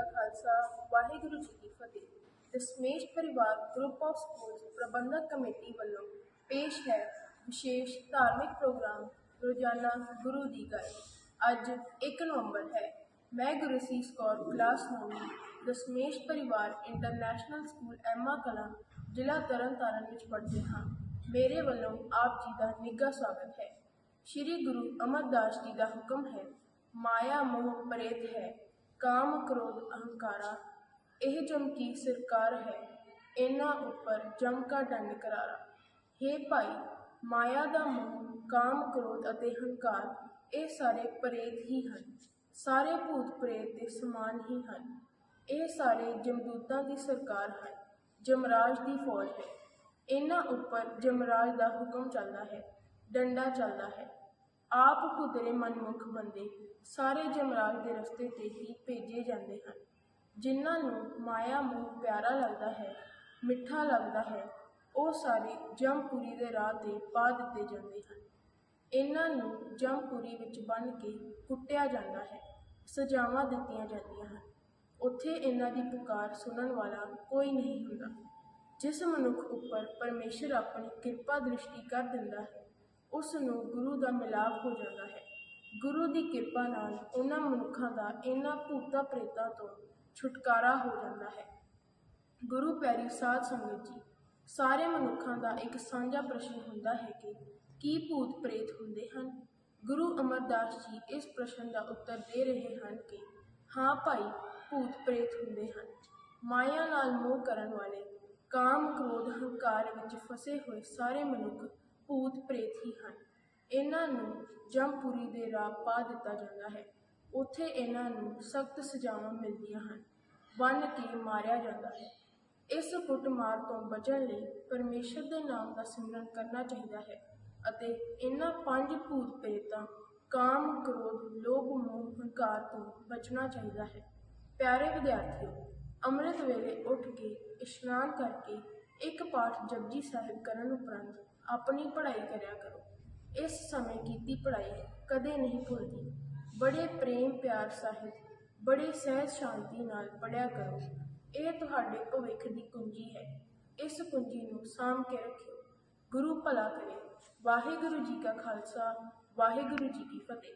Waheguru Khalsa, Waheguru ji Ki Fateh. Dashmesh Parivar group of schools Parbandhak committee ਵੱਲੋਂ ਪੇਸ਼ ਹੈ ਵਿਸ਼ੇਸ਼ ਧਾਰਮਿਕ ਪ੍ਰੋਗਰਾਮ ਰੋਜ਼ਾਨਾ ਗੁਰੂ ਦੀ ਗੱਲ। ਅੱਜ 1 ਨਵੰਬਰ ਹੈ। ਮੈਂ ਗੁਰਸੀਸ Kaur class 9 Dasmesh Parivar international school Emma Kalan, ਜ਼ਿਲ੍ਹਾ ਤਰਨਤਾਰਨ ਵਿੱਚ ਪੜ੍ਹਦੇ ਹਾਂ। ਮੇਰੇ ਵੱਲੋਂ ਆਪ ਜੀ ਦਾ ਨਿੱਘਾ ਸਵਾਗਤ ਹੈ। ਸ਼੍ਰੀ ਗੁਰੂ ਅਮਰਦਾਸ ਜੀ ਦਾ ਹੁਕਮ ਹੈ, ਮਾਇਆ ਮੋਹ ਪ੍ਰੇਤ ਹੈ। ਕਾਮ ਕ੍ਰੋਧ ਅਹੰਕਾਰਾ, ਇਹ ਜਮ ਕੀ ਸਰਕਾਰ ਹੈ। ਇਹਨਾਂ ਉੱਪਰ ਜਮ ਕਾ ਦੰਡ ਕਰਾਰਾ। ਹੇ ਭਾਈ, ਮਾਇਆ ਦਾ ਮੋਹ, ਕਾਮ ਕ੍ਰੋਧ ਅਤੇ ਹੰਕਾਰ ਇਹ ਸਾਰੇ ਪ੍ਰੇਤ ਹੀ ਹਨ। ਸਾਰੇ ਭੂਤ ਪ੍ਰੇਤ ਦੇ ਸਮਾਨ ਹੀ ਹਨ। ਇਹ ਸਾਰੇ ਜਮਦੂਤਾਂ ਦੀ ਸਰਕਾਰ ਹੈ ਜਮਰਾਜ ਦੀ ਫੌਜ ਹੈ। ਇਹਨਾਂ ਉੱਪਰ ਜਮਰਾਜ ਦਾ ਹੁਕਮ ਚੱਲਦਾ ਹੈ। ਡੰਡਾ ਚੱਲਦਾ ਹੈ। ਆਪ ਕੁਦਰੇ ਮਨਮੁਖ ਬੰਦੇ ਸਾਰੇ ਜਮਰਾਜ ਦੇ ਰਸਤੇ ਤੇ ਹੀ ਭੇਜੇ ਜਾਂਦੇ ਹਨ, ਜਿਨ੍ਹਾਂ ਨੂੰ ਮਾਇਆ ਮੋਹ ਪਿਆਰਾ ਲੱਗਦਾ ਹੈ, ਮਿੱਠਾ ਲੱਗਦਾ ਹੈ, ਉਹ ਸਾਰੇ ਜਮਪੁਰੀ ਦੇ ਰਾਹ ਤੇ ਪਾ ਦਿੱਤੇ ਜਾਂਦੇ ਹਨ। ਇਹਨਾਂ ਨੂੰ ਜਮਪੁਰੀ ਵਿੱਚ ਬੰਨ੍ਹ ਕੇ ਕੁੱਟਿਆ ਜਾਂਦਾ ਹੈ, ਸਜ਼ਾਵਾਂ ਦਿੱਤੀਆਂ ਜਾਂਦੀਆਂ ਹਨ। ਉੱਥੇ ਇਹਨਾਂ ਦੀ ਪੁਕਾਰ ਸੁਣਨ ਵਾਲਾ ਕੋਈ ਨਹੀਂ ਹੁੰਦਾ, ਜਿਸ ਮਨੁੱਖ ਉੱਪਰ ਪਰਮੇਸ਼ਰ ਆਪਣੀ ਕਿਰਪਾ ਦ੍ਰਿਸ਼ਟੀ ਕਰ ਦਿੰਦਾ ਹੈ ਉਸ ਨੂੰ ਗੁਰੂ ਦਾ ਮਿਲਾਪ ਹੋ ਜਾਂਦਾ ਹੈ। ਗੁਰੂ ਦੀ ਕਿਰਪਾ ਨਾਲ ਉਹਨਾਂ ਮਨੁੱਖਾਂ ਦਾ ਇਹਨਾਂ ਭੂਤਾਂ ਪ੍ਰੇਤਾਂ ਤੋਂ ਛੁਟਕਾਰਾ ਹੋ ਜਾਂਦਾ ਹੈ। ਗੁਰੂ ਪਿਆਰੀ ਸਾਧ ਸੰਗਤ ਜੀ, ਸਾਰੇ ਮਨੁੱਖਾਂ ਦਾ ਇੱਕ ਸਾਂਝਾ ਪ੍ਰਸ਼ਨ ਹੁੰਦਾ ਹੈ ਕਿ ਕੀ ਭੂਤ ਪ੍ਰੇਤ ਹੁੰਦੇ ਹਨ? ਗੁਰੂ ਅਮਰਦਾਸ ਜੀ ਇਸ ਪ੍ਰਸ਼ਨ ਦਾ ਉੱਤਰ ਦੇ ਰਹੇ ਹਨ ਕਿ, ਹਾਂ ਭਾਈ, ਭੂਤ ਪ੍ਰੇਤ ਹੁੰਦੇ ਹਨ। ਮਾਇਆ ਨਾਲ ਮੋਹ ਕਰਨ ਵਾਲੇ, ਕਾਮ, ਕ੍ਰੋਧ, ਹੰਕਾਰ ਵਿੱਚ ਫਸੇ ਹੋਏ ਸਾਰੇ ਮਨੁੱਖ ਭੂਤ ਪ੍ਰੇਤ ਹੀ ਹਨ। ਇਹਨਾਂ ਨੂੰ ਜਮਪੁਰੀ ਦੇ ਰਾਹ ਪਾ ਦਿੱਤਾ ਜਾਂਦਾ ਹੈ। ਉੱਥੇ ਇਹਨਾਂ ਨੂੰ ਸਖਤ ਸਜ਼ਾਵਾਂ ਮਿਲਦੀਆਂ ਹਨ। ਬੰਨ ਕੇ ਮਾਰਿਆ ਜਾਂਦਾ ਹੈ। ਇਸ ਕੁੱਟਮਾਰ ਤੋਂ ਬਚਣ ਲਈ ਪਰਮੇਸ਼ਰ ਦੇ ਨਾਮ ਦਾ ਸਿਮਰਨ ਕਰਨਾ ਚਾਹੀਦਾ ਹੈ ਅਤੇ ਇਹਨਾਂ ਪੰਜ ਭੂਤ ਪ੍ਰੇਤਾਂ ਕਾਮ, ਕ੍ਰੋਧ, ਲੋਭ, ਮੋਹ, ਹੰਕਾਰ ਤੋਂ ਬਚਣਾ ਚਾਹੀਦਾ ਹੈ। ਪਿਆਰੇ ਵਿਦਿਆਰਥੀਓ, ਅੰਮ੍ਰਿਤ ਵੇਲੇ ਉੱਠ ਕੇ ਇਸ਼ਨਾਨ ਕਰਕੇ ਇੱਕ ਪਾਠ ਜਪਜੀ ਸਾਹਿਬ ਕਰਨ ਉਪਰੰਤ ਆਪਣੀ ਪੜ੍ਹਾਈ ਕਰਿਆ ਕਰੋ। ਇਸ ਸਮੇਂ ਕੀਤੀ ਪੜ੍ਹਾਈ ਕਦੇ ਨਹੀਂ ਭੁੱਲਦੀ। ਬੜੇ ਪ੍ਰੇਮ ਪਿਆਰ ਸਾਹਿਤ ਬੜੇ ਸਹਿਜ ਸ਼ਾਂਤੀ ਨਾਲ ਪੜ੍ਹਿਆ ਕਰੋ। ਇਹ ਤੁਹਾਡੇ ਭਵਿੱਖ ਦੀ ਕੁੰਜੀ ਹੈ। ਇਸ ਕੁੰਜੀ ਨੂੰ ਸਾਂਭ ਕੇ ਰੱਖਿਓ। ਗੁਰੂ ਭਲਾ ਕਰੇ। ਵਾਹਿਗੁਰੂ ਜੀ ਕਾ ਖਾਲਸਾ, ਵਾਹਿਗੁਰੂ ਜੀ ਕੀ ਫਤਿਹ।